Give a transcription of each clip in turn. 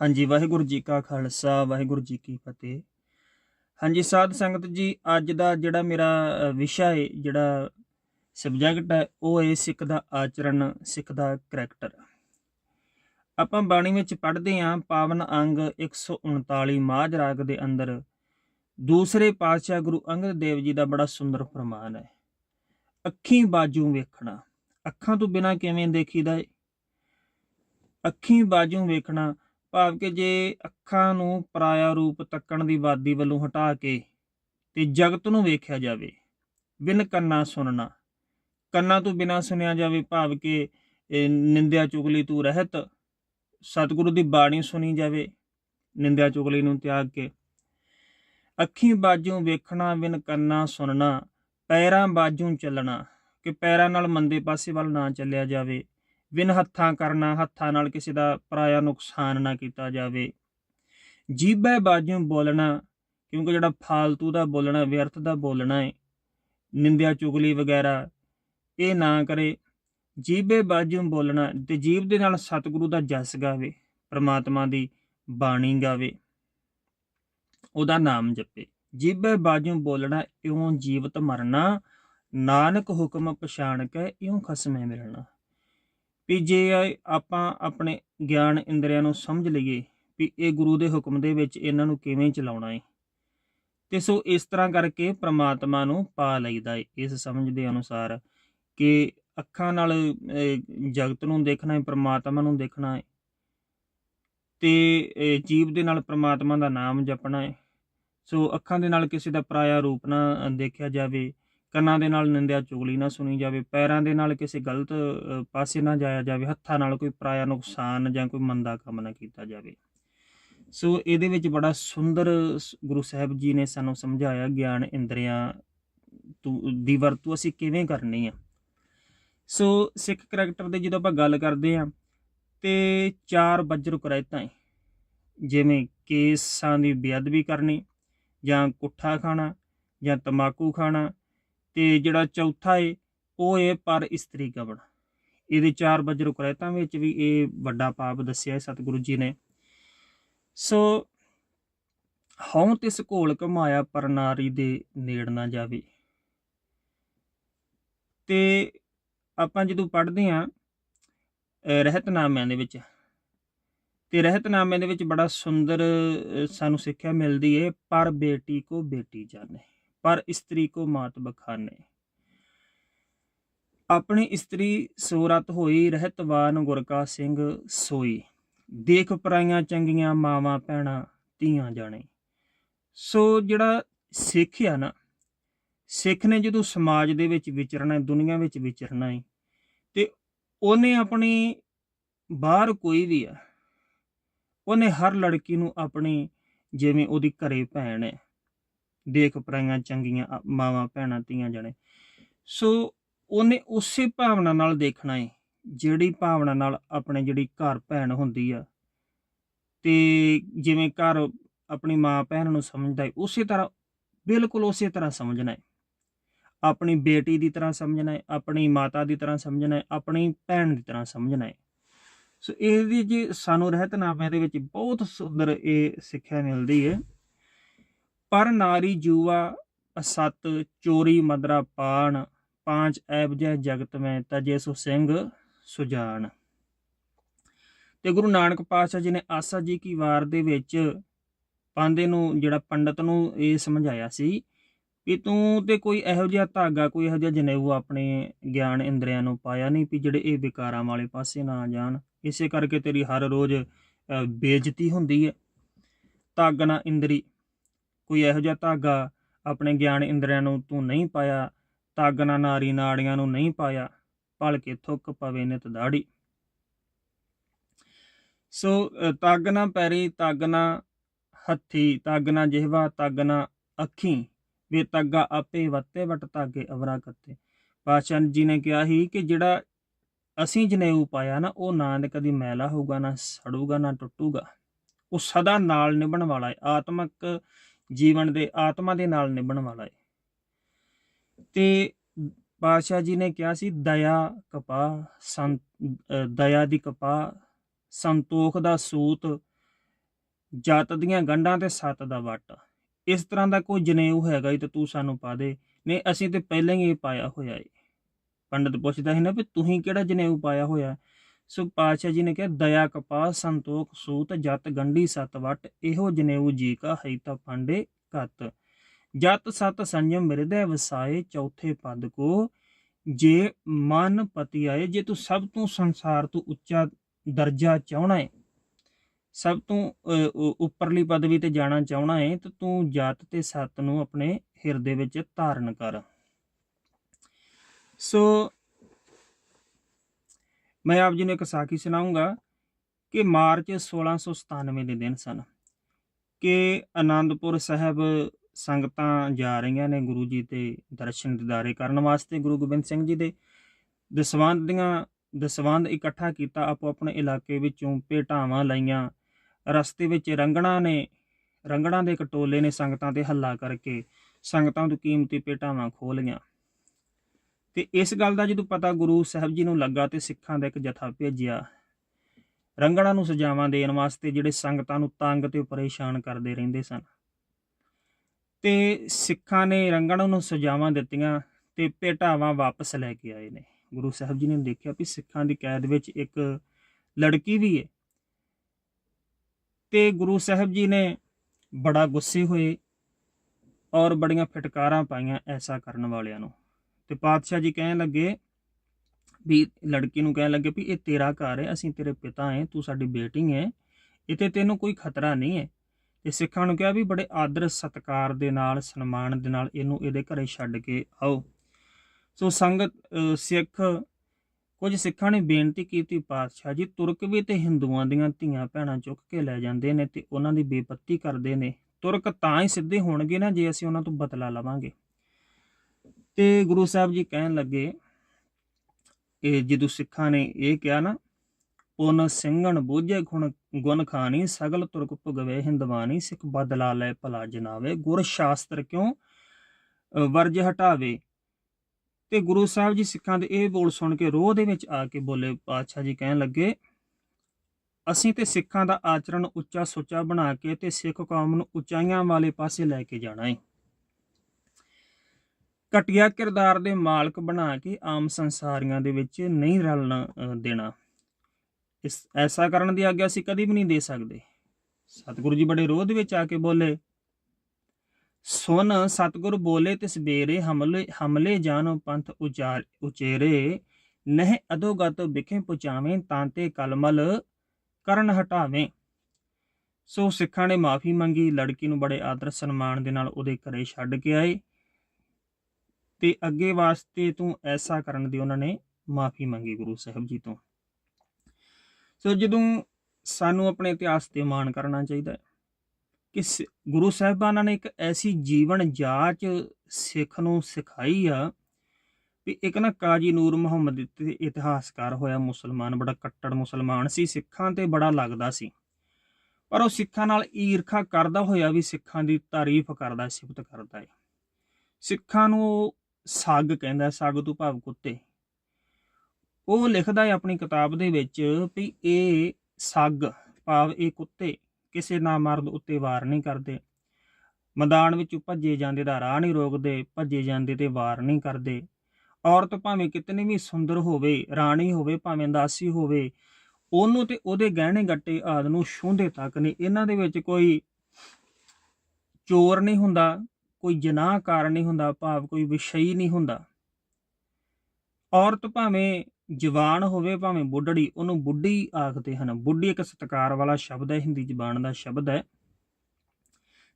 ਹਾਂਜੀ, ਵਾਹਿਗੁਰੂ ਜੀ ਕਾ ਖਾਲਸਾ, ਵਾਹਿਗੁਰੂ ਜੀ ਕੀ ਫਤਿਹ। ਹਾਂਜੀ, ਸਾਧ ਸੰਗਤ ਜੀ, ਅੱਜ ਦਾ ਜਿਹੜਾ ਮੇਰਾ ਵਿਸ਼ਾ ਹੈ ਜਿਹੜਾ ਸਬਜੈਕਟ ਹੈ, ਉਹ ਹੈ ਸਿੱਖ ਦਾ ਆਚਰਣ, ਸਿੱਖ ਦਾ ਕਰੈਕਟਰ ਆਪਾਂ ਬਾਣੀ ਵਿੱਚ ਪੜ੍ਹਦੇ ਹਾਂ ਪਾਵਨ ਅੰਗ 139 ਮਾਝ ਰਾਗ ਦੇ ਅੰਦਰ, ਦੂਸਰੇ ਪਾਤਸ਼ਾਹ ਗੁਰੂ ਅੰਗਦ ਦੇਵ ਜੀ ਦਾ ਬੜਾ ਸੁੰਦਰ ਫਰਮਾਨ ਹੈ, ਅੱਖੀਂ ਬਾਜੂ ਵੇਖਣਾ। ਅੱਖਾਂ ਤੋਂ ਬਿਨਾ ਕਿਵੇਂ ਦੇਖੀਦਾ ਏ? ਅੱਖੀਂ ਬਾਜੂ ਵੇਖਣਾ ਭਾਵ ਕਿ ਜੇ ਅੱਖਾਂ ਨੂੰ ਪਰਾਇਆ ਰੂਪ ਤੱਕਣ ਦੀ ਵਾਦੀ ਵੱਲੋਂ ਹਟਾ ਕੇ ਤੇ ਜਗਤ ਨੂੰ ਵੇਖਿਆ ਜਾਵੇ, ਬਿਨ ਕੰਨਾਂ ਸੁਣਨਾ। ਕੰਨਾਂ ਤੋਂ ਬਿਨਾ ਸੁਣਿਆ ਜਾਵੇ, ਭਾਵ ਕਿ ਨਿੰਦਿਆ ਚੁਗਲੀ ਤੋਂ ਰਹਿਤ, ਸਤਿਗੁਰੂ ਦੀ ਬਾਣੀ ਸੁਣੀ ਜਾਵੇ, ਨਿੰਦਿਆ ਚੁਗਲੀ ਨੂੰ ਤਿਆਗ ਕੇ। ਅੱਖੀਂ ਬਾਜੂ ਵੇਖਣਾ, ਬਿਨ ਕੰਨਾਂ ਸੁਣਨਾ, ਪੈਰਾਂ ਬਾਜੂ ਚੱਲਣਾ, ਕਿ ਪੈਰਾਂ ਨਾਲ ਮੰਦੇ ਪਾਸੇ ਵੱਲ ਨਾ ਚੱਲਿਆ ਜਾਵੇ। ਵਿਨ ਹੱਥਾਂ ਕਰਨਾ, ਹੱਥਾਂ ਨਾਲ ਕਿਸੇ ਦਾ ਪਰਾਇਆ ਨੁਕਸਾਨ ਨਾ ਕੀਤਾ ਜਾਵੇ। ਜੀਭੇ ਬਾਜੂ ਬੋਲਣਾ, ਕਿਉਂਕਿ ਜਿਹੜਾ ਫਾਲਤੂ ਦਾ ਬੋਲਣਾ, ਵਿਅਰਥ ਦਾ ਬੋਲਣਾ ਹੈ ਨਿੰਦਿਆ, ਚੁਗਲੀ ਵਗੈਰਾ, ਇਹ ਨਾ ਕਰੇ। ਜੀਬੇ ਬਾਜੂ ਬੋਲਣਾ, ਤੇ ਜੀਬ ਦੇ ਨਾਲ ਸਤਿਗੁਰੂ ਦਾ ਜਸ ਗਾਵੇ, ਪ੍ਰਮਾਤਮਾ ਦੀ ਬਾਣੀ ਗਾਵੇ, ਉਹਦਾ ਨਾਮ ਜਪੇ। ਜੀਬੇ ਬਾਜੂ ਬੋਲਣਾ, ਇਉਂ ਜੀਵਤ ਮਰਨਾ, ਨਾਨਕ ਹੁਕਮ ਪਛਾਣ ਕੇ ਇਉਂ ਖਸਮੇ ਮਿਲਣਾ। ਵੀ ਜੇ ਆਪਾਂ ਆਪਣੇ ਗਿਆਨ ਇੰਦਰੀਆਂ ਨੂੰ ਸਮਝ ਲਈਏ ਵੀ ਇਹ ਗੁਰੂ ਦੇ ਹੁਕਮ ਦੇ ਵਿੱਚ ਇਹਨਾਂ ਨੂੰ ਕਿਵੇਂ ਚਲਾਉਣਾ ਹੈ ਤੇ ਸੋ ਇਸ ਤਰ੍ਹਾਂ ਕਰਕੇ ਪ੍ਰਮਾਤਮਾ ਨੂੰ ਪਾ ਲਈਦਾ ਹੈ ਇਸ ਸਮਝ ਦੇ ਅਨੁਸਾਰ ਕਿ ਅੱਖਾਂ ਨਾਲ ਜਗਤ ਨੂੰ ਦੇਖਣਾ ਹੈ ਪ੍ਰਮਾਤਮਾ ਨੂੰ ਦੇਖਣਾ ਹੈ ਤੇ ਜੀਵ ਦੇ ਨਾਲ ਪ੍ਰਮਾਤਮਾ ਦਾ ਨਾਮ ਜਪਣਾ ਹੈ ਸੋ ਅੱਖਾਂ ਦੇ ਨਾਲ ਕਿਸੇ ਦਾ ਪਰਾਇਆ ਰੂਪ ਨਾ ਦੇਖਿਆ ਜਾਵੇ ਕੰਨਾਂ ਦੇ ਨਾਲ ਨਿੰਦਿਆ, ਚੁਗਲੀ ਨਾ ਸੁਣੀ ਜਾਵੇ, ਪੈਰਾਂ ਦੇ ਨਾਲ ਕਿਸੇ ਗਲਤ ਪਾਸੇ ਨਾ ਜਾਇਆ ਜਾਵੇ, ਹੱਥਾਂ ਨਾਲ ਕੋਈ ਪਰਾਇਆ ਨੁਕਸਾਨ ਜਾਂ ਕੋਈ ਮੰਦਾ ਕੰਮ ਨਾ ਕੀਤਾ ਜਾਵੇ। ਸੋ ਇਹਦੇ ਵਿੱਚ ਬੜਾ ਸੁੰਦਰ ਗੁਰੂ ਸਾਹਿਬ ਜੀ ਨੇ ਸਾਨੂੰ ਸਮਝਾਇਆ, ਗਿਆਨ ਇੰਦਰੀਆਂ ਤੋਂ- ਦੀ ਵਰਤੋਂ ਅਸੀਂ ਕਿਵੇਂ ਕਰਨੀ ਆ। ਸੋ ਸਿੱਖ ਕਰੈਕਟਰ ਦੇ ਜਦੋਂ ਆਪਾਂ ਗੱਲ ਕਰਦੇ ਆ ਤੇ ਚਾਰ ਵਜਰ ਕੁਰੈਤਾਂ ਹੈ ਜਿਵੇਂ ਕੇਸਾਂ ਦੀ ਬੇਅਦਬੀ ਕਰਨੀ, ਜਾਂ ਕੁੱਠਾ ਖਾਣਾ, ਜਾਂ ਤਮਾਕੂ ਖਾਣਾ ਤੇ ਜਿਹੜਾ ਚੌਥਾ ਏ, ਉਹ ਏ ਪਰ ਇਸਤਰੀ ਗਵਣ। ਇਹਦੇ ਚਾਰ ਵਜਰ ਕੁਰੈਤਾਂ ਵਿੱਚ ਵੀ ਇਹ ਵੱਡਾ ਪਾਪ ਦੱਸਿਆ ਹੈ ਸਤਿਗੁਰੂ ਜੀ ਨੇ। ਸੋ ਹਉ ਤਿਸ ਘੋਲ ਕਮਾਇਆ ਪਰ ਨਾਰੀ ਦੇ ਨੇੜ ਨਾ ਜਾਵੇ। ਤੇ ਆਪਾਂ ਜਦੋਂ ਪੜ੍ਹਦੇ ਆਂ ਰਹਿਤਨਾਮਿਆਂ ਦੇ ਵਿੱਚ, ਤੇ ਰਹਿਤਨਾਮਿਆਂ ਦੇ ਵਿੱਚ ਬੜਾ ਸੁੰਦਰ ਸਾਨੂੰ ਸਿੱਖਿਆ ਮਿਲਦੀ ਏ, ਪਰ ਬੇਟੀ ਕੋ ਬੇਟੀ ਜਾਣੇ। ਪਰ ਇਸਤਰੀ ਕੋ ਮਾਤ ਬਖਾਨੇ। ਆਪਣੀ ਇਸਤਰੀ ਸੂਰਤ ਹੋਈ ਰਹਿਤਵਾਨ ਗੁਰਕਾ ਸਿੰਘ ਸੋਈ। ਦੇਖ ਪਰਾਈਆਂ ਚੰਗੀਆਂ ਮਾਵਾਂ ਭੈਣਾਂ ਧੀਆਂ ਜਾਣੇ। ਸੋ ਜਿਹੜਾ ਸਿੱਖ ਆ ਨਾ, ਸਿੱਖ ਨੇ ਜਦੋਂ ਸਮਾਜ ਦੇ ਵਿੱਚ ਵਿਚਰਨਾ ਹੈ ਦੁਨੀਆ ਵਿੱਚ ਵਿਚਰਨਾ ਹੈ ਤੇ ਉਹਨੇ ਆਪਣੀ ਬਾਹਰ ਕੋਈ ਵੀ ਆ, ਉਹਨੇ ਹਰ ਲੜਕੀ ਨੂੰ ਆਪਣੀ ਜਿਵੇਂ ਉਹਦੀ ਘਰੇ ਭੈਣ ਹੈ ਦੇਖ ਪਰਾਈਆਂ ਚੰਗੀਆਂ ਮਾਵਾਂ, ਭੈਣਾਂ, ਧੀਆਂ ਜਣੇ। ਸੋ ਉਹਨੇ ਉਸੇ ਭਾਵਨਾ ਨਾਲ ਦੇਖਣਾ ਹੈ ਜਿਹੜੀ ਭਾਵਨਾ ਨਾਲ ਆਪਣੇ ਜਿਹੜੀ ਘਰ ਭੈਣ ਹੁੰਦੀ ਆ। ਤੇ ਜਿਵੇਂ ਘਰ ਆਪਣੀ ਮਾਂ ਭੈਣ ਨੂੰ ਸਮਝਦਾ ਹੈ ਉਸੇ ਤਰ੍ਹਾਂ, ਬਿਲਕੁਲ ਉਸੇ ਤਰ੍ਹਾਂ ਸਮਝਣਾ ਹੈ ਆਪਣੀ ਬੇਟੀ ਦੀ ਤਰ੍ਹਾਂ ਸਮਝਣਾ ਹੈ ਆਪਣੀ ਮਾਤਾ ਦੀ ਤਰ੍ਹਾਂ ਸਮਝਣਾ ਹੈ ਆਪਣੀ ਭੈਣ ਦੀ ਤਰ੍ਹਾਂ ਸਮਝਣਾ ਹੈ ਸੋ ਇਹਦੀ ਜੀ ਸਾਨੂੰ ਰਹਿਤਨਾਮਿਆਂ ਦੇ ਵਿੱਚ ਬਹੁਤ ਸੁੰਦਰ ਇਹ ਸਿੱਖਿਆ ਮਿਲਦੀ ਹੈ ਪਰ ਨਾਰੀ ਜੂਆ ਅਸਤ ਚੋਰੀ ਮਦਰਾ ਪਾਣ ਪਾਂਚ ਐਬ ਜੈ ਜਗਤ ਮੈਂ ਤਜੇ ਸੁ ਸਿੰਘ ਸੁਜਾਨ ਤੇ ਗੁਰੂ ਨਾਨਕ ਪਾਤਸ਼ਾਹ ਜੀ ਨੇ ਆਸਾ ਜੀ ਕੀ ਵਾਰ ਦੇ ਵਿੱਚ ਪਾਂਦੇ ਨੂੰ ਜਿਹੜਾ ਪੰਡਤ ਨੂੰ ਇਹ ਸਮਝਾਇਆ ਸੀ ਵੀ ਤੂੰ ਤੇ ਕੋਈ ਇਹੋ ਜਿਹਾ ਧਾਗਾ ਕੋਈ ਇਹੋ ਜਿਹਾ ਜਨੇਊ ਆਪਣੇ ਗਿਆਨ ਇੰਦਰੀਆਂ ਨੂੰ ਪਾਇਆ ਨਹੀਂ ਵੀ ਜਿਹੜੇ ਇਹ ਵਿਕਾਰਾਂ ਵਾਲੇ ਪਾਸੇ ਨਾ ਜਾਣ। ਇਸੇ ਕਰਕੇ ਤੇਰੀ ਹਰ ਰੋਜ਼ ਅ, ਬੇਇੱਜ਼ਤੀ ਹੁੰਦੀ ਹੈ। ਧਾਗਣਾ ਇੰਦਰੀ ਕੋਈ ਇਹੋ ਜਿਹਾ ਧਾਗਾ ਆਪਣੇ ਗਿਆਨ ਇੰਦਰੀਆਂ ਨੂੰ ਤੂੰ ਨਹੀਂ ਪਾਇਆ ਧਾਗਨਾ ਨਾਰੀ ਨਾੜੀਆਂ ਨੂੰ ਨਹੀਂ ਪਾਇਆ ਭਲਕੇ ਥੁੱਕ ਪਵੇ ਨਿਤ ਦਾੜੀ। ਸੋ ਅ, ਤਾਗਨਾ ਪੈਰੀ ਤਾਗਨਾ ਹੱਥੀ ਤਾਗਨਾ ਜਿਹਵਾ ਤਾਗਨਾ ਅੱਖੀ ਵੇ ਤੱਗਾ ਆਪੇ ਵੱਤੇ ਵਟ ਤਾਗੇ ਅਵਰਾ ਕੱਤੇ ਪਾਤਸ਼ਾਹ ਜੀ ਨੇ ਕਿਹਾ ਸੀ ਕਿ ਜਿਹੜਾ ਅਸੀਂ ਜਨੇਊ ਪਾਇਆ ਨਾ ਉਹ ਨਾ ਤੇ ਕਦੀ ਮੈਲਾ ਹੋਊਗਾ ਨਾ ਸੜੂਗਾ ਨਾ ਟੁੱਟੂਗਾ। ਉਹ ਸਦਾ ਨਾਲ ਨਿਭਣ ਵਾਲਾ ਹੈ। ਆਤਮਕ ਜੀਵਨ ਦੇ ਆਤਮਾ ਦੇ ਨਾਲ ਨਿਭਣ ਵਾਲਾ ਹੈ ਤੇ ਪਾਤਸ਼ਾਹ ਜੀ ਨੇ ਕਿਹਾ ਸੀ, ਦਇਆ ਕਪਾ ਸੰਤ ਦਇਆ ਦੀ ਕਪਾ ਸੰਤੋਖ ਦਾ ਸੂਤ, ਜੱਤ ਦੀਆਂ ਗੰਢਾਂ ਤੇ ਸੱਤ ਦਾ ਵੱਟ। ਇਸ ਤਰ੍ਹਾਂ ਦਾ ਕੋਈ ਜਨੇਊ ਹੈਗਾ ਹੀ ਤੇ ਤੂੰ ਸਾਨੂੰ ਪਾ ਦੇ। ਨਹੀਂ, ਅਸੀਂ ਤੇ ਪਹਿਲਾਂ ਹੀ ਇਹ ਪਾਇਆ ਹੋਇਆ ਏ। ਪੰਡਤ ਪੁੱਛਦਾ ਸੀ ਨਾ ਵੀ ਤੁਸੀਂ ਕਿਹੜਾ ਜਨੇਊ ਪਾਇਆ ਹੋਇਆ? ਸੋ ਪਾਤਸ਼ਾਹ ਜੀ ਨੇ ਕਿਹਾ ਦਇਆ ਕਪਾ ਸੰਤੋਖ ਸੂਤ ਜਤ ਗੰਢੀ ਸਤ ਵਟ ਇਹੋ ਜਨੇਊ ਜੀ ਕਾ ਹੈ ਤਾਂ ਪਾਂਡੇ ਕਤ ਜਤ ਸਤ ਸੰਜਮ ਹਿਰਦੈ ਵਸਾਏ ਚੌਥੇ ਪਦ ਕੋ। ਜੇ ਮਨ ਪਤੀ ਆਏ ਜੇ ਤੂੰ ਸਭ ਤੋਂ ਸੰਸਾਰ ਤੋਂ ਉੱਚਾ ਦਰਜਾ ਚਾਹਣਾ ਹੈ ਸਭ ਤੋਂ ਅ, ਉ- ਉੱਪਰਲੀ ਪਦਵੀ ਤੇ ਜਾਣਾ ਚਾਹਣਾ ਹੈ ਤਾਂ ਤੂੰ ਜਤ ਤੇ ਸਤ ਨੂੰ ਆਪਣੇ ਹਿਰਦੇ ਵਿੱਚ ਧਾਰਨ ਕਰ। ਸੋ ਮੈਂ ਆਪ ਜੀ ਨੂੰ ਇੱਕ ਸਾਖੀ ਸੁਣਾਉਂਗਾ ਕਿ ਮਾਰਚ 1697 ਦੇ ਦਿਨ ਸਨ ਕਿ ਆਨੰਦਪੁਰ ਸਾਹਿਬ ਸੰਗਤਾਂ ਜਾ ਰਹੀਆਂ ਨੇ ਗੁਰੂ ਜੀ ਤੇ ਦਰਸ਼ਨ ਦਿਦਾਰੇ ਕਰਨ ਵਾਸਤੇ, ਗੁਰੂ ਗੋਬਿੰਦ ਸਿੰਘ ਜੀ ਦੇ ਦਸਵੰਧ ਦੀਆਂ ਦਸਵੰਧ ਇਕੱਠਾ ਕੀਤਾ ਆਪੋ ਆਪਣੇ ਇਲਾਕੇ ਵਿੱਚੋਂ ਭੇਟਾਵਾਂ ਲਈਆਂ, ਰਸਤੇ ਵਿੱਚ ਰੰਗਣਾ ਨੇ, ਰੰਗਣਾ ਦੇ ਕਟੋਲੇ ਨੇ ਸੰਗਤਾਂ ਤੇ ਹੱਲਾ ਕਰਕੇ ਸੰਗਤਾਂ ਤੋਂ ਕੀਮਤੀ ਭੇਟਾਵਾਂ ਖੋਹ ਤੇ ਇਸ ਗੱਲ ਦਾ ਜਦੋਂ ਪਤਾ ਗੁਰੂ ਸਾਹਿਬ ਜੀ ਨੂੰ ਲੱਗਾ ਤੇ ਸਿੱਖਾਂ ਦਾ ਇੱਕ ਜਥਾ ਭੇਜਿਆ ਰੰਗਣਾ ਨੂੰ ਸਜਾਵਾਂ ਦੇਣ ਵਾਸਤੇ ਜਿਹੜੇ ਸੰਗਤਾਂ ਨੂੰ ਤੰਗ ਤੇ ਪਰੇਸ਼ਾਨ ਕਰਦੇ ਰਹਿੰਦੇ ਸਨ। ਤੇ ਸਿੱਖਾਂ ਨੇ ਰੰਗਣਾ ਨੂੰ ਸਜਾਵਾਂ ਦਿੱਤੀਆਂ ਤੇ ਭੇਟਾਵਾਂ ਵਾਪਸ ਲੈ ਕੇ ਆਏ ਨੇ। ਗੁਰੂ ਸਾਹਿਬ ਜੀ ਨੇ ਦੇਖਿਆ ਵੀ ਸਿੱਖਾਂ ਦੀ ਕੈਦ ਵਿੱਚ ਇੱਕ ਲੜਕੀ ਵੀ ਹੈ ਤੇ ਗੁਰੂ ਸਾਹਿਬ ਜੀ ਨੇ ਬੜਾ ਗੁੱਸੇ ਹੋਏ ਔਰ ਬੜੀਆਂ ਫਟਕਾਰਾਂ ਪਾਈਆਂ ਐਸਾ ਕਰਨ ਵਾਲਿਆਂ ਨੂੰ। ਤੇ ਪਾਤਸ਼ਾਹ ਜੀ ਕਹਿਣ ਲੱਗੇ ਵੀ ਲੜਕੀ ਨੂੰ ਕਹਿਣ ਲੱਗੇ ਵੀ ਇਹ ਤੇਰਾ ਘਰ ਹੈ, ਅਸੀਂ ਤੇਰੇ ਪਿਤਾ ਹੈ, ਤੂੰ ਸਾਡੀ ਬੇਟੀ ਹੈ ਇਤੇ ਤੈਨੂੰ ਕੋਈ ਖਤਰਾ ਨਹੀਂ ਹੈ। ਤੇ ਸਿੱਖਾਂ ਨੂੰ ਕਿਹਾ ਵੀ ਬੜੇ ਆਦਰ ਸਤਕਾਰ ਦੇ ਨਾਲ, ਸਨਮਾਨ ਦੇ ਨਾਲ ਇਹਨੂੰ ਇਹਦੇ ਘਰੇ ਛੱਡ ਕੇ ਆਓ। ਸੋ ਸੰਗਤ ਸਿੱਖ, ਕੁਝ ਸਿੱਖਾਂ ਨੇ ਬੇਨਤੀ ਕੀਤੀ ਪਾਤਸ਼ਾਹ ਜੀ, ਤੁਰਕ ਵੀ ਤੇ ਹਿੰਦੂਆਂ ਦੀਆਂ ਧੀਆਂ ਭੈਣਾਂ ਚੁੱਕ ਕੇ ਲੈ ਜਾਂਦੇ ਨੇ ਤੇ ਉਹਨਾਂ ਦੀ ਬੇਪੱਤੀ ਕਰਦੇ ਨੇ। ਤੁਰਕ ਤਾਂ ਹੀ ਸਿੱਧੇ ਹੋਣਗੇ ਨਾ ਜੇ ਅਸੀਂ ਉਹਨਾਂ ਤੋਂ ਬਦਲਾ ਲਵਾਂਗੇ। ਤੇ ਗੁਰੂ ਸਾਹਿਬ ਜੀ ਕਹਿਣ ਲੱਗੇ ਕਿ ਜਦੋਂ ਸਿੱਖਾਂ ਨੇ ਇਹ ਕਿਹਾ ਨਾ, ਪੁਨ ਸਿੰਘਣ ਬੋਝੇ ਗੁਣ ਗੁਣ ਖਾਣੀ, ਸਗਲ ਤੁਰਕ ਭੁਗਵੇ ਹਿੰਦਵਾਨੀ ਸਿੱਖ ਬਦਲਾ ਲੈ ਭਲਾ ਜਨਾਵੇ, ਗੁਰ ਸ਼ਾਸਤਰ ਕਿਉਂ ਵਰਜ ਹਟਾਵੇ? ਤੇ ਗੁਰੂ ਸਾਹਿਬ ਜੀ ਸਿੱਖਾਂ ਦੇ ਇਹ ਬੋਲ ਸੁਣ ਕੇ ਰੋਹ ਦੇ ਵਿੱਚ ਆ ਕੇ ਬੋਲੇ, ਪਾਤਸ਼ਾਹ ਜੀ ਕਹਿਣ ਲੱਗੇ, ਅਸੀਂ ਤੇ ਸਿੱਖਾਂ ਦਾ ਆਚਰਣ ਉੱਚਾ ਸੁੱਚਾ ਬਣਾ ਕੇ ਤੇ ਸਿੱਖ ਕੌਮ ਨੂੰ ਉਚਾਈਆਂ ਵਾਲੇ ਪਾਸੇ ਲੈ ਕੇ ਜਾਣਾ ਹੈ ਘਟੀਆ ਕਿਰਦਾਰ ਦੇ ਮਾਲਕ ਬਣਾ ਕੇ ਆਮ ਸੰਸਾਰੀਆਂ ਦੇ ਵਿੱਚ ਨਹੀਂ ਰਲਣ ਦੇਣਾ। ਇਸ, ਐਸਾ ਕਰਨ ਦੀ ਆਗਿਆ ਅਸੀਂ ਕਦੀ ਵੀ ਨਹੀਂ ਦੇ ਸਕਦੇ। ਸਤਿਗੁਰੂ ਜੀ ਬੜੇ ਰੋਧ ਵਿੱਚ ਆ ਕੇ ਬੋਲੇ ਸੁਨ ਸਤਿਗੁਰ ਬੋਲੇ ਤਿਸ ਬੇਰੇ ਹਮਲੇ ਹਮਲੇ ਜਾਨੋ ਪੰਥ ਉਚਾਰ, ਉਚੇਰੇ। ਨਹਿ ਅਦੋਗਤ ਵਿਖੇ ਪੁਚਾਵੇਂ ਤਾਂਤੇ ਕਲਮਲ ਕਰਨ ਹਟਾਵੇਂ। ਸੋ ਸਿੱਖਾਂ ਨੇ ਮਾਫੀ ਮੰਗੀ, ਲੜਕੀ ਨੂੰ ਬੜੇ ਆਦਰ ਸਨਮਾਨ ਦੇ ਨਾਲ ਉਹਦੇ ਘਰੇ ਛੱਡ ਕੇ ਆਏ। ਤੇ ਅੱਗੇ ਵਾਸਤੇ ਤੂੰ ਐਸਾ ਕਰਨ ਦੀ ਉਹਨਾਂ ਨੇ ਮਾਫੀ ਮੰਗੀ ਗੁਰੂ ਸਾਹਿਬ ਜੀ ਤੋਂ। ਸੋ ਜਦੋਂ ਸਾਨੂੰ ਆਪਣੇ ਇਤਿਹਾਸ ਤੇ ਮਾਣ ਕਰਨਾ ਚਾਹੀਦਾ ਹੈ ਕਿ ਗੁਰੂ ਸਾਹਿਬਾਨਾਂ ਨੇ ਇੱਕ ਐਸੀ ਜੀਵਨ ਜਾਚ ਸਿੱਖ ਨੂੰ ਸਿਖਾਈ ਆ ਵੀ ਇੱਕ ਨਾ ਕਾਜੀ ਨੂਰ ਮੁਹੰਮਦ ਇਤਿਹਾਸਕਾਰ ਹੋਇਆ ਮੁਸਲਮਾਨ, ਬੜਾ ਕੱਟੜ ਮੁਸਲਮਾਨ ਸੀ, ਸਿੱਖਾਂ ਤੇ ਬੜਾ ਲੱਗਦਾ ਸੀ। ਪਰ ਉਹ ਸਿੱਖਾਂ ਨਾਲ ਈਰਖਾ ਕਰਦਾ ਹੋਇਆ ਵੀ ਸਿੱਖਾਂ ਦੀ ਤਾਰੀਫ ਕਰਦਾ, ਸਿਫਤ ਕਰਦਾ ਹੈ। ਸਿੱਖਾਂ ਨੂੰ ਉਹ ਸੱਗ ਕਹਿੰਦਾ ਸੱਗ ਤੋਂ ਭਾਵ ਕੁੱਤੇ। ਉਹ ਲਿਖਦਾ ਹੈ ਆਪਣੀ ਕਿਤਾਬ ਦੇ ਵਿੱਚ ਵੀ ਇਹ ਸੱਗ, ਭਾਵ ਇਹ ਕੁੱਤੇ ਕਿਸੇ ਨਾ ਮਰਦ ਉੱਤੇ ਵਾਰ ਨਹੀਂ ਕਰਦੇ। ਮੈਦਾਨ ਵਿੱਚ ਭੱਜੇ ਜਾਂਦੇ ਦਾ ਰਾਹ ਨਹੀਂ ਰੋਕਦੇ, ਭੱਜੇ ਜਾਂਦੇ ਤੇ ਵਾਰ ਨਹੀਂ ਕਰਦੇ। ਔਰਤ ਭਾਵੇਂ ਕਿਤਨੀ ਵੀ ਸੁੰਦਰ ਹੋਵੇ, ਰਾਣੀ ਹੋਵੇ, ਭਾਵੇਂ ਦਾਸੀ ਹੋਵੇ, ਉਹਨੂੰ ਤੇ ਉਹਦੇ ਗਹਿਣੇ ਗੱਟੇ ਆਦ ਨੂੰ ਛੂੰਹਦੇ ਤੱਕ ਨਹੀਂ। ਇਹਨਾਂ ਦੇ ਵਿੱਚ ਕੋਈ ਚੋਰ ਨਹੀਂ ਹੁੰਦਾ ਕੋਈ ਜਨਾਹ ਕਾਰਨ ਨਹੀਂ ਹੁੰਦਾ, ਭਾਵ ਕੋਈ ਵਿਸ਼ਈ ਨਹੀਂ ਹੁੰਦਾ। ਔਰਤ ਭਾਵੇਂ ਜਵਾਨ ਹੋਵੇ, ਭਾਵੇਂ ਬੁੱਢੜੀ, ਉਹਨੂੰ ਬੁੱਢੀ ਆਖਦੇ ਹਨ। ਬੁੱਢੀ ਇੱਕ ਸਤਿਕਾਰ ਵਾਲਾ ਸ਼ਬਦ ਹੈ, ਹਿੰਦੀ ਜ਼ਬਾਨ ਦਾ ਸ਼ਬਦ ਹੈ।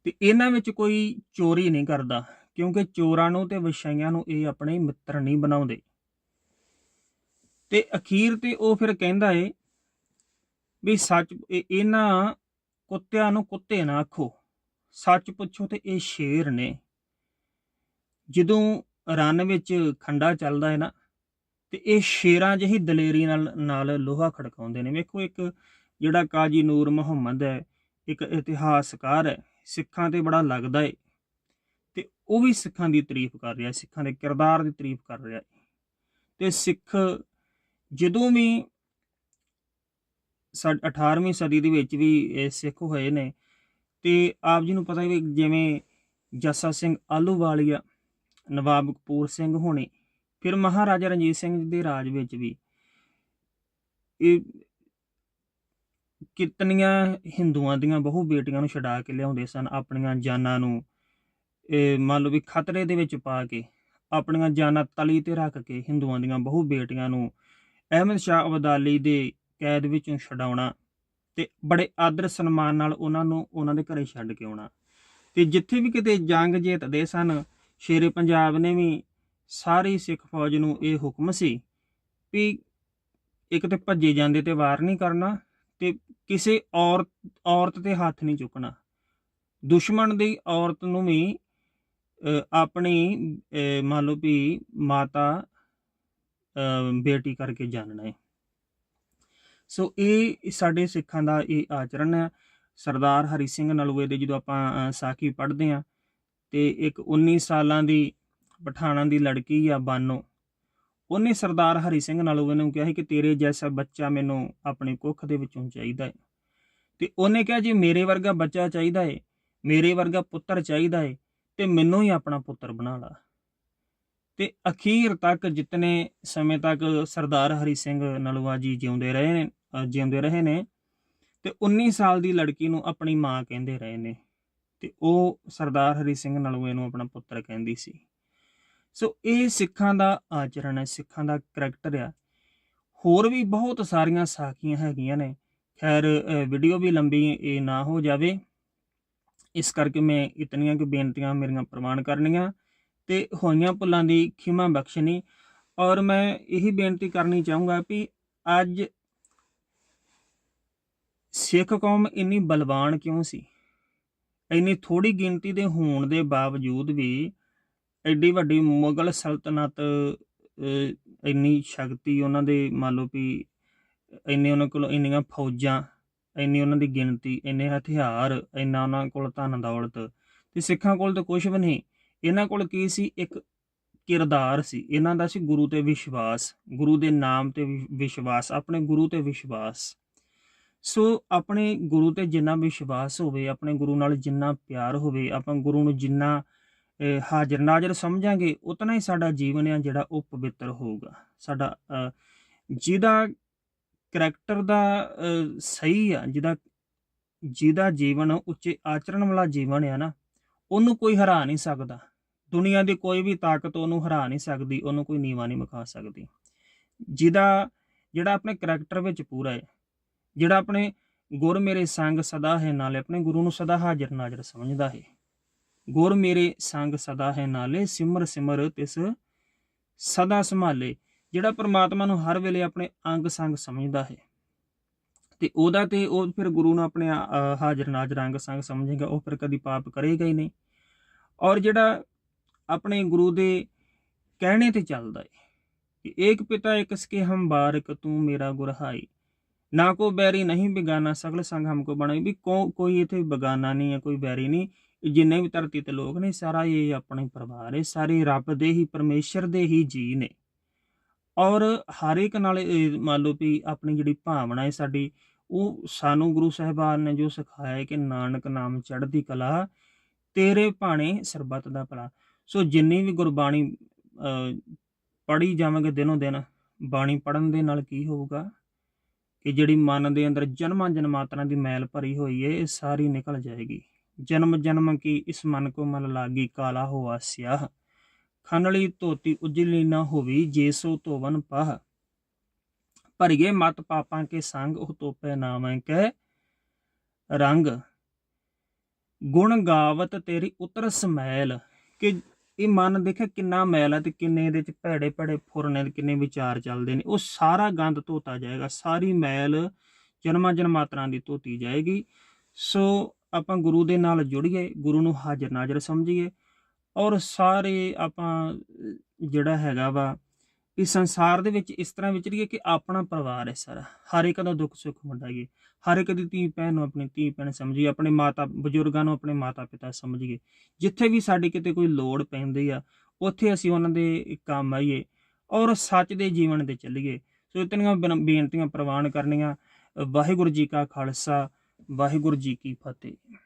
ਤੇ ਇਹਨਾਂ ਵਿੱਚ ਕੋਈ ਚੋਰੀ ਨਹੀਂ ਕਰਦਾ, ਕਿਉਂਕਿ ਚੋਰਾਂ ਨੂੰ ਤੇ ਵਿਸ਼ਈਆਂ ਨੂੰ ਇਹ ਆਪਣੇ ਮਿੱਤਰ ਨਹੀਂ ਬਣਾਉਂਦੇ। ਤੇ ਅਖੀਰ ਤੇ ਉਹ ਫਿਰ ਕਹਿੰਦਾ ਏ ਵੀ ਸੱਚ ਇਹਨਾਂ ਕੁੱਤਿਆਂ ਨੂੰ ਕੁੱਤੇ ਨਾ ਆਖੋ। ਸੱਚ ਪੁੱਛੋ ਤੇ ਇਹ ਸ਼ੇਰ ਨੇ। ਜਦੋਂ ਰਨ ਵਿੱਚ ਖੰਡਾ ਚੱਲਦਾ ਹੈ ਨਾ, ਤੇ ਇਹ ਸ਼ੇਰਾਂ ਜਿਹੀ ਦਲੇਰੀ ਨਾਲ ਨਾਲ ਲੋਹਾ ਖੜਕਾਉਂਦੇ ਨੇ। ਵੇਖੋ ਇੱਕ ਜਿਹੜਾ ਕਾਜੀ ਨੂਰ ਮੁਹੰਮਦ ਹੈ, ਇੱਕ ਇਤਿਹਾਸਕਾਰ ਹੈ, ਸਿੱਖਾਂ ਤੇ ਬੜਾ ਲੱਗਦਾ ਹੈ ਤੇ ਉਹ ਵੀ ਸਿੱਖਾਂ ਦੀ ਤਾਰੀਫ ਕਰ ਰਿਹਾ, ਸਿੱਖਾਂ ਦੇ ਕਿਰਦਾਰ ਦੀ ਤਾਰੀਫ ਕਰ ਰਿਹਾ ਹੈ ਤੇ ਸਿੱਖ ਜਦੋਂ ਵੀ ਸਾ 18ਵੀਂ ਸਦੀ ਦੇ ਵਿੱਚ ਵੀ ਇਹ ਸਿੱਖ ਹੋਏ ਨੇ ਤੇ ਆਪ ਜੀ ਨੂੰ ਪਤਾ ਵੀ ਜਿਵੇਂ ਜੱਸਾ ਸਿੰਘ ਆਲੂਵਾਲੀਆ ਨਵਾਬ ਕਪੂਰ ਸਿੰਘ ਹੋਣੇ, ਫਿਰ ਮਹਾਰਾਜਾ ਰਣਜੀਤ ਸਿੰਘ ਜੀ ਦੇ ਰਾਜ ਵਿੱਚ ਵੀ। ਇਹ ਕਿਤਨੀਆਂ ਹਿੰਦੂਆਂ ਦੀਆਂ ਬਹੁ ਬੇਟੀਆਂ ਨੂੰ ਛਡਾ ਕੇ ਲਿਆਉਂਦੇ ਸਨ, ਆਪਣੀਆਂ ਜਾਨਾਂ ਨੂੰ, ਇਹ ਮੰਨ ਲਓ ਵੀ ਖਤਰੇ ਦੇ ਵਿੱਚ ਪਾ ਕੇ, ਆਪਣੀਆਂ ਜਾਨਾਂ ਤਲੀ ਤੇ ਰੱਖ ਕੇ ਹਿੰਦੂਆਂ ਦੀਆਂ ਬਹੁ ਬੇਟੀਆਂ ਨੂੰ ਅਹਿਮਦ ਸ਼ਾਹ ਅਬਦਾਲੀ ਦੇ ਕੈਦ ਵਿੱਚੋਂ ਛਡਾਉਣਾ ਤੇ ਬੜੇ ਆਦਰ ਸਨਮਾਨ ਨਾਲ ਉਹਨਾਂ ਨੂੰ ਉਹਨਾਂ ਦੇ ਘਰੇ ਛੱਡ ਕੇ ਆਉਣਾ। ਤੇ ਜਿੱਥੇ ਵੀ ਕਿਤੇ ਜੰਗ ਜਿੱਤਦੇ ਸਨ, ਸ਼ੇਰੇ ਪੰਜਾਬ ਨੇ ਵੀ ਸਾਰੀ ਸਿੱਖ ਫੌਜ ਨੂੰ ਇਹ ਹੁਕਮ ਸੀ ਵੀ ਇੱਕ ਤੇ ਭੱਜੇ ਜਾਂਦੇ ਤੇ ਵਾਰ ਨਹੀਂ ਕਰਨਾ ਤੇ ਕਿਸੇ ਔਰਤ ਔਰਤ ਤੇ ਹੱਥ ਨਹੀਂ ਚੁੱਕਣਾ। ਦੁਸ਼ਮਣ ਦੀ ਔਰਤ ਨੂੰ ਵੀ ਆਪਣੀ ਮੰਨ ਲਓ ਵੀ ਮਾਤਾ ਬੇਟੀ ਕਰਕੇ ਜਾਣਨਾ ਹੈ। ਸੋ ਇਹ ਸਾਡੇ ਸਿੱਖਾਂ ਦਾ ਇਹ ਆਚਰਣ ਹੈ। ਸਰਦਾਰ ਹਰੀ ਸਿੰਘ ਨਲੂਏ ਦੇ ਜਦੋਂ ਆਪਾਂ ਸਾਖੀ ਪੜ੍ਹਦੇ ਆ ਤੇ ਇੱਕ 19 ਸਾਲਾਂ ਦੀ ਪਠਾਣਾ ਦੀ ਲੜਕੀ ਆ ਬਾਨੋ, ਉਹਨੇ ਸਰਦਾਰ ਹਰੀ ਸਿੰਘ ਨਲੂਏ ਨੂੰ ਕਿਹਾ ਸੀ ਕਿ ਤੇਰੇ ਜੈਸਾ ਬੱਚਾ ਮੈਨੂੰ ਆਪਣੀ ਕੁੱਖ ਦੇ ਵਿੱਚੋਂ ਚਾਹੀਦਾ ਹੈ ਤੇ ਉਹਨੇ ਕਿਹਾ, ਜੀ ਮੇਰੇ ਵਰਗਾ ਬੱਚਾ ਚਾਹੀਦਾ ਹੈ ਮੇਰੇ ਵਰਗਾ ਪੁੱਤਰ ਚਾਹੀਦਾ ਹੈ ਤੇ ਮੈਨੂੰ ਹੀ ਆਪਣਾ ਪੁੱਤਰ ਬਣਾ ਲਾ। ਤੇ ਅਖੀਰ ਤੱਕ ਜਿਤਨੇ ਸਮੇਂ ਤੱਕ ਸਰਦਾਰ ਹਰੀ ਸਿੰਘ ਨਲੂਆ ਜੀ ਜਿਉਂਦੇ ਰਹੇ ਨੇ ਜਿਉਂਦੇ ਰਹੇ ਨੇ ਤੇ 19 ਸਾਲ ਦੀ ਲੜਕੀ ਨੂੰ ਆਪਣੀ ਮਾਂ ਕਹਿੰਦੇ ਰਹੇ ਨੇ ਤੇ ਉਹ ਸਰਦਾਰ ਹਰੀ ਸਿੰਘ ਨਲੂਏ ਨੂੰ ਆਪਣਾ ਪੁੱਤਰ ਕਹਿੰਦੀ ਸੀ। ਸੋ ਇਹ ਸਿੱਖਾਂ ਦਾ ਆਚਰਣ ਹੈ, ਸਿੱਖਾਂ ਦਾ ਕਰੈਕਟਰ ਆ। ਹੋਰ ਵੀ ਬਹੁਤ ਸਾਰੀਆਂ ਸਾਖੀਆਂ ਹੈਗੀਆਂ ਨੇ। ਖੈਰ ਵੀਡੀਓ ਵੀ ਲੰਬੀ ਇਹ ਨਾ ਹੋ ਜਾਵੇ। ਇਸ ਕਰਕੇ ਮੈਂ ਇਤਨੀਆਂ ਕੁ ਬੇਨਤੀਆਂ ਮੇਰੀਆਂ ਪ੍ਰਵਾਨ ਕਰਨੀਆਂ ਤੇ ਹੋਈਆਂ ਭੁੱਲਾਂ ਦੀ ਖਿਮਾ ਬਖਸ਼ਣੀ। ਔਰ ਮੈਂ ਇਹੀ ਬੇਨਤੀ ਕਰਨੀ ਚਾਹੂੰਗਾ ਵੀ ਅੱਜ ਸਿੱਖ ਕੌਮ ਇੰਨੀ ਬਲਵਾਨ ਕਿਉਂ ਸੀ? ਇੰਨੀ ਥੋੜੀ ਗਿਣਤੀ ਦੇ ਹੋਣ ਦੇ ਬਾਵਜੂਦ ਵੀ ਐਡੀ ਵੱਡੀ ਮੁਗਲ ਸਲਤਨਤ ਇੰਨੀ ਸ਼ਕਤੀ ਉਹਨਾਂ ਦੇ ਮੰਨ ਲਓ ਵੀ ਇੰਨੇ ਉਹਨਾਂ ਕੋਲ ਇੰਨੀਆਂ ਫੌਜਾਂ, ਇੰਨੀ ਉਹਨਾਂ ਦੀ ਗਿਣਤੀ, ਇੰਨੇ ਹਥਿਆਰ, ਇੰਨਾ ਉਹਨਾਂ ਕੋਲ ਧਨ ਦੌਲਤ ਤੇ ਸਿੱਖਾਂ ਕੋਲ ਤਾਂ ਕੁਝ ਵੀ ਨਹੀਂ। ਇਹਨਾਂ ਕੋਲ ਕੀ ਸੀ? ਇੱਕ ਕਿਰਦਾਰ ਸੀ। ਇਹਨਾਂ ਦਾ ਸੀ ਗੁਰੂ ਤੇ ਵਿਸ਼ਵਾਸ। ਗੁਰੂ ਦੇ ਨਾਮ ਤੇ ਵਿ- ਵਿਸ਼ਵਾਸ, ਆਪਣੇ ਗੁਰੂ ਤੇ ਵਿਸ਼ਵਾਸ। ਸੋ ਆਪਣੇ ਗੁਰੂ ਤੇ ਜਿੰਨਾ ਵਿਸ਼ਵਾਸ ਹੋਵੇ, ਆਪਣੇ ਗੁਰੂ ਨਾਲ ਜਿੰਨਾ ਪਿਆਰ ਹੋਵੇ, ਆਪਾਂ ਗੁਰੂ ਨੂੰ ਜਿੰਨਾ ਹਾਜ਼ਰ ਨਾਜ਼ਰ ਸਮਝਾਂਗੇ, ਉਤਨਾ ਹੀ ਸਾਡਾ ਜੀਵਨ ਆ ਜਿਹੜਾ ਉਹ ਪਵਿੱਤਰ ਹੋਊਗਾ। ਸਾਡਾ ਜਿਹਦਾ ਕਰੈਕਟਰ ਦਾ ਸਹੀ ਆ, ਜਿਹਦਾ ਜਿਹਦਾ ਜੀਵਨ ਉੱਚੇ ਆਚਰਣ ਵਾਲਾ ਜੀਵਨ ਆ ਨਾ, ਉਹਨੂੰ ਕੋਈ ਹਰਾ ਨਹੀਂ ਸਕਦਾ। ਦੁਨੀਆ ਦੀ ਕੋਈ ਵੀ ਤਾਕਤ ਉਹਨੂੰ ਹਰਾ ਨਹੀਂ ਸਕਦੀ, ਉਹਨੂੰ ਕੋਈ ਨੀਵਾ ਨਹੀਂ ਵਿਖਾ ਸਕਦੀ। ਜਿਹਦਾ, ਜਿਹੜਾ ਆਪਣੇ ਕਰੈਕਟਰ ਵਿੱਚ ਪੂਰਾ ਹੈ ਜਿਹੜਾ ਆਪਣੇ ਗੁਰ ਮੇਰੇ ਸੰਗ ਸਦਾ ਹੈ, ਨਾਲੇ ਆਪਣੇ ਗੁਰੂ ਨੂੰ ਸਦਾ ਹਾਜ਼ਰ ਨਾਜ਼ਰ ਸਮਝਦਾ ਹੈ। ਗੁਰ ਮੇਰੇ ਸੰਗ ਸਦਾ ਹੈ, ਨਾਲੇ ਸਿਮਰ ਸਿਮਰ ਤਿਸ ਸਦਾ ਸੰਭਾਲੇ। ਜਿਹੜਾ ਪ੍ਰਮਾਤਮਾ ਨੂੰ ਹਰ ਵੇਲੇ ਆਪਣੇ ਅੰਗ ਸੰਗ ਸਮਝਦਾ ਹੈ। ਤੇ ਉਹਦਾ ਤੇ ਉਹ ਫਿਰ ਗੁਰੂ ਨੂੰ ਆਪਣੇ ਹਾਜ਼ਰ ਨਾਜ਼ਰ ਅੰਗ ਸੰਗ ਸਮਝੇਗਾ, ਉਹ ਫਿਰ ਕਦੀ ਪਾਪ ਕਰੇਗਾ ਹੀ ਨਹੀਂ। ਔਰ ਜਿਹੜਾ ਆਪਣੇ ਗੁਰੂ ਦੇ ਕਹਿਣੇ ਤੇ ਚੱਲਦਾ ਹੈ ਕਿ, ਏਕ ਪਿਤਾ ਇੱਕ ਸਕੇ ਹਮ ਬਾਰਕ ਤੂੰ ਮੇਰਾ ਗੁਰਹਾਈ ਨਾ ਕੋ ਬੈਰੀ ਨਹੀਂ ਬਿਗਾਨਾ, ਸਗਲ ਸੰਗ ਹਮਕੋ ਬਣਾਈ ਵੀ ਕੋ, ਕੋਈ ਇਥੇ ਬਗਾਨਾ ਨਹੀਂ ਹੈ, ਕੋਈ ਬੈਰੀ ਨਹੀਂ। ਜਿੰਨੇ ਵੀ ਧਰਤੀ ਤੇ ਲੋਕ ਨੇ, ਸਾਰਾ ਇਹ ਆਪਣੇ ਪਰਿਵਾਰ ਹੈ। ਸਾਰੇ ਰੱਬ ਦੇ ਹੀ, ਪਰਮੇਸ਼ਰ ਦੇ ਹੀ ਜੀ ਨੇ। ਔਰ ਹਰ ਇੱਕ ਨਾਲ ਮੰਨ ਲਓ ਵੀ ਆਪਣੀ ਜਿਹੜੀ ਭਾਵਨਾ ਹੈ ਸਾਡੀ, ਉਹ ਸਾਨੂੰ ਗੁਰੂ ਸਾਹਿਬਾਨ ਨੇ ਜੋ ਸਿਖਾਇਆ ਹੈ ਕਿ ਨਾਨਕ ਨਾਮ ਚੜ੍ਹਦੀ ਕਲਾ, ਤੇਰੇ ਭਾਣੇ ਸਰਬੱਤ ਦਾ ਭਲਾ। ਸੋ ਜਿੰਨੀ ਵੀ ਗੁਰਬਾਣੀ ਪੜ੍ਹੀ ਜਾਵਾਂਗੇ ਦਿਨੋਂ ਦਿਨ, ਬਾਣੀ ਪੜਨ ਦੇ ਨਾਲ ਕੀ ਹੋਊਗਾ? ਕਿ ਜਿਹੜੀ ਮਨ ਦੇ ਅੰਦਰ ਜਨਮਾਂ ਜਨਮਾਤਰਾਂ ਦੀ ਮੈਲ ਭਰੀ ਹੋਈ ਹੈ ਇਹ ਸਾਰੀ ਨਿਕਲ ਜਾਏਗੀ। ਜਨਮ ਜਨਮ ਕੀ ਇਸ ਮਨ ਕੋ ਮਨ ਲਾਗੀ ਕਾਲਾ ਹੋਆ ਸਿਆਹ। ਖਨਲੀ ਧੋਤੀ ਉਜਲੀ ਨਾ ਹੋਵੀ, ਜੇ ਸੋ ਧੋਵਨ ਪਾਹ। ਭਰੀਏ ਮਤ ਪਾਪਾਂ ਕੇ ਸੰਗ, ਉਹ ਤੋਪੇ ਨਾਮੈ ਕੈ ਰੰਗ। ਗੁਣ ਗਾਵਤ ਤੇਰੀ ਉਤਰ ਸਮੈਲ, ਕਿ ਇਹ ਮਨ ਦੇਖਿਆ ਕਿੰਨਾ ਮੈਲ ਹੈ ਤੇ ਕਿੰਨੇ ਇਹਦੇ ਚ ਭੈੜੇ ਭੈੜੇ ਫੁਰਨੇ ਤੇ ਕਿੰਨੇ ਵਿਚਾਰ ਚੱਲਦੇ ਨੇ। ਉਹ ਸਾਰਾ ਗੰਦ ਧੋਤਾ ਜਾਏਗਾ, ਸਾਰੀ ਮੈਲ ਜਨਮਾਂ ਜਨਮਾਤਰਾਂ ਦੀ ਧੋਤੀ ਜਾਏਗੀ। ਸੋ ਆਪਾਂ ਗੁਰੂ ਦੇ ਨਾਲ ਜੁੜੀਏ, ਗੁਰੂ ਨੂੰ ਹਾਜ਼ਰ ਨਾਜ਼ਰ ਸਮਝੀਏ ਔਰ ਸਾਰੇ ਆਪਾਂ ਜਿਹੜਾ ਹੈਗਾ ਵਾ ਇਸ ਸੰਸਾਰ ਦੇ ਵਿੱਚ ਇਸ ਤਰ੍ਹਾਂ ਵਿਚਰੀਏ ਕਿ ਆਪਣਾ ਪਰਿਵਾਰ ਹੈ ਸਾਰਾ। ਹਰ ਇੱਕ ਦਾ ਦੁੱਖ ਸੁੱਖ ਵੰਡਾਈਏ ਹਰ ਇੱਕ ਦੀ ਧੀ ਭੈਣ ਨੂੰ ਆਪਣੀ ਧੀ ਭੈਣ ਸਮਝੀਏ, ਆਪਣੇ ਮਾਤਾ, ਬਜ਼ੁਰਗਾਂ ਨੂੰ ਆਪਣੇ ਮਾਤਾ ਪਿਤਾ ਸਮਝੀਏ। ਜਿੱਥੇ ਵੀ ਸਾਡੀ ਕਿਤੇ ਕੋਈ ਲੋੜ ਪੈਂਦੀ ਆ, ਉੱਥੇ ਅਸੀਂ ਉਹਨਾਂ ਦੇ ਕੰਮ ਆਈਏ ਔਰ ਸੱਚ ਦੇ ਜੀਵਨ ਤੇ ਚੱਲੀਏ। ਸੋ ਇਤਨੀਆਂ ਬੇਨ- ਬੇਨਤੀਆਂ ਪ੍ਰਵਾਨ ਕਰਨੀਆਂ। ਵਾਹਿਗੁਰੂ ਜੀ ਕਾ ਖਾਲਸਾ, ਵਾਹਿਗੁਰੂ ਜੀ ਕੀ ਫਤਿਹ।